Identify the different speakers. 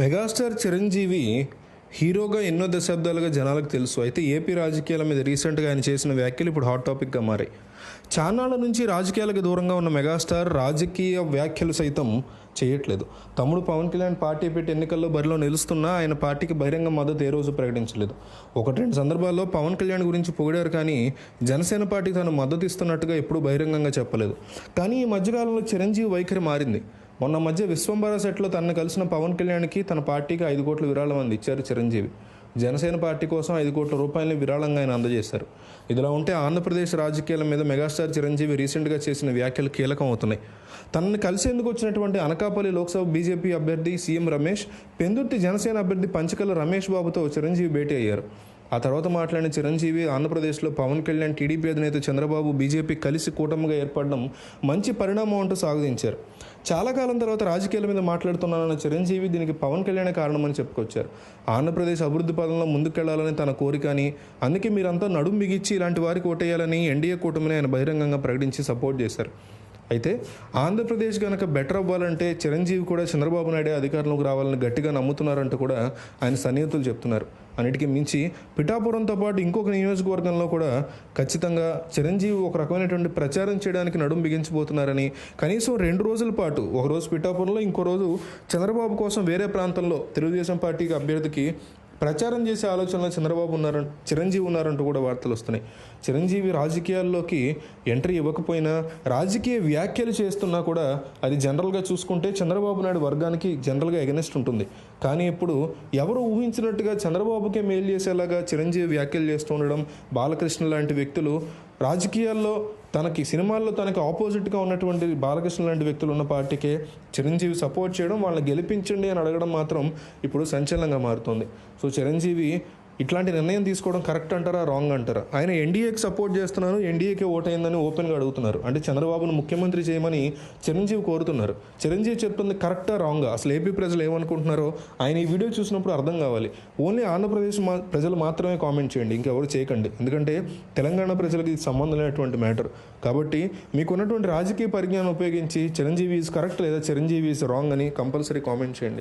Speaker 1: Megastar Chiranjeevi హీరోగా ఎన్నో దశాబ్దాలుగా జనాలకు తెలుసు. అయితే ఏపీ రాజకీయాల మీద రీసెంట్గా ఆయన చేసిన వ్యాఖ్యలు ఇప్పుడు హాట్ టాపిక్గా మారాయి. చాన్నాళ్ళ నుంచి రాజకీయాలకు దూరంగా ఉన్న మెగాస్టార్ రాజకీయ వ్యాఖ్యలు సైతం చేయట్లేదు. తమ్ముడు పవన్ కళ్యాణ్ పార్టీ పెట్టి ఎన్నికల్లో బరిలో నిలుస్తున్నా ఆయన పార్టీకి బహిరంగ మద్దతు ఏ రోజు ప్రకటించలేదు. ఒకటి రెండు సందర్భాల్లో పవన్ కళ్యాణ్ గురించి పొగిడారు కానీ జనసేన పార్టీ తను మద్దతు ఇస్తున్నట్టుగా ఎప్పుడూ బహిరంగంగా చెప్పలేదు. కానీ ఈ మధ్యకాలంలో చిరంజీవి వైఖరి మారింది. మొన్న మధ్య విశ్వంబర సెట్లో తనను కలిసిన పవన్ కళ్యాణ్కి తన పార్టీకి ఐదు కోట్ల విరాళం అంది ఇచ్చారు చిరంజీవి. జనసేన పార్టీ కోసం ఐదు కోట్ల రూపాయలని విరాళంగా ఆయన అందజేశారు. ఇదిలా ఉంటే ఆంధ్రప్రదేశ్ రాజకీయాల మీద మెగాస్టార్ చిరంజీవి రీసెంట్గా చేసిన వ్యాఖ్యలు కీలకం అవుతున్నాయి తనని కలిసేందుకు వచ్చినటువంటి అనకాపల్లి లోక్సభ బీజేపీ అభ్యర్థి సీఎం రమేష్ పెందుర్తి జనసేన అభ్యర్థి పంచకల రమేష్ బాబుతో చిరంజీవి భేటీ అయ్యారు. ఆ తర్వాత మాట్లాడిన చిరంజీవి ఆంధ్రప్రదేశ్లో పవన్ కళ్యాణ్ టీడీపీ అధినేత చంద్రబాబు బీజేపీ కలిసి కూటమిగా ఏర్పడడం మంచి పరిణామం అంటూ సాగుదించారు. చాలా కాలం తర్వాత రాజకీయాల మీద మాట్లాడుతున్నానన్న చిరంజీవి దీనికి పవన్ కళ్యాణ్ కారణమని చెప్పుకొచ్చారు. ఆంధ్రప్రదేశ్ అభివృద్ధి పదంలో ముందుకెళ్ళాలని తన కోరిక అని అందుకే మీరంతా నడుం బిగిచ్చి ఇలాంటి వారికి ఓటేయాలని ఎన్డీఏ కూటమిని ఆయన బహిరంగంగా ప్రకటించి సపోర్ట్ చేశారు. అయితే ఆంధ్రప్రదేశ్ కనుక బెటర్ అవ్వాలంటే చిరంజీవి కూడా చంద్రబాబు నాయుడే అధికారంలోకి రావాలని గట్టిగా నమ్ముతున్నారంటూ కూడా ఆయన సన్నిహితులు చెప్తున్నారు. అన్నిటికీ మించి పిఠాపురంతో పాటు ఇంకొక నియోజకవర్గంలో కూడా ఖచ్చితంగా చిరంజీవి ఒక రకమైనటువంటి ప్రచారం చేయడానికి నడుం బిగించబోతున్నారని కనీసం రెండు రోజుల పాటు ఒక రోజు పిఠాపురంలో ఇంకో రోజు చంద్రబాబు కోసం వేరే ప్రాంతంలో తెలుగుదేశం పార్టీకి అభ్యర్థికి ప్రచారం చేసే ఆలోచనలో చంద్రబాబు ఉన్నారంట చిరంజీవి ఉన్నారంటూ కూడా వార్తలు వస్తున్నాయి. చిరంజీవి రాజకీయాల్లోకి ఎంట్రీ ఇవ్వకపోయినా రాజకీయ వ్యాఖ్యలు చేస్తున్నా కూడా అది జనరల్గా చూసుకుంటే చంద్రబాబు నాయుడు వర్గానికి జనరల్గా ఎగనెస్ట్ ఉంటుంది. కానీ ఇప్పుడు ఎవరు ఊహించినట్టుగా చంద్రబాబుకే మేలు చేసేలాగా చిరంజీవి వ్యాఖ్యలు చేస్తూ ఉండడం బాలకృష్ణ లాంటి వ్యక్తులు రాజకీయాల్లో తనకి సినిమాల్లో తనకి ఆపోజిట్గా ఉన్నటువంటి బాలకృష్ణ లాంటి వ్యక్తులు ఉన్న పార్టీకే చిరంజీవి సపోర్ట్ చేయడం వాళ్ళని గెలిపించండి అని అడగడం మాత్రం ఇప్పుడు సంచలనంగా మారుతుంది. సో చిరంజీవి ఇట్లాంటి నిర్ణయం తీసుకోవడం కరెక్ట్ అంటారా? రాంగ్ అంటారా? ఆయన ఎన్డీఏకి సపోర్ట్ చేస్తున్నారు ఎన్డీఏకే ఓటైందని ఓపెన్గా అడుగుతున్నారు. అంటే చంద్రబాబును ముఖ్యమంత్రి చేయమని చిరంజీవి కోరుతున్నారు. చిరంజీవి చెప్తుంది కరెక్టా రాంగా? అసలు ఏపీ ప్రజలు ఏమనుకుంటున్నారో ఆయన ఈ వీడియో చూసినప్పుడు అర్థం కావాలి. ఓన్లీ ఆంధ్రప్రదేశ్ మా ప్రజలు మాత్రమే కామెంట్ చేయండి ఇంకెవరు చేయకండి. ఎందుకంటే తెలంగాణ ప్రజలకి ఇది సంబంధం లేనటువంటి మ్యాటర్. కాబట్టి మీకున్నటువంటి రాజకీయ పరిజ్ఞానం ఉపయోగించి చిరంజీవి ఈజ్ కరెక్ట్ లేదా చిరంజీవి ఈజ్ రాంగ్ అని కంపల్సరీ కామెంట్ చేయండి.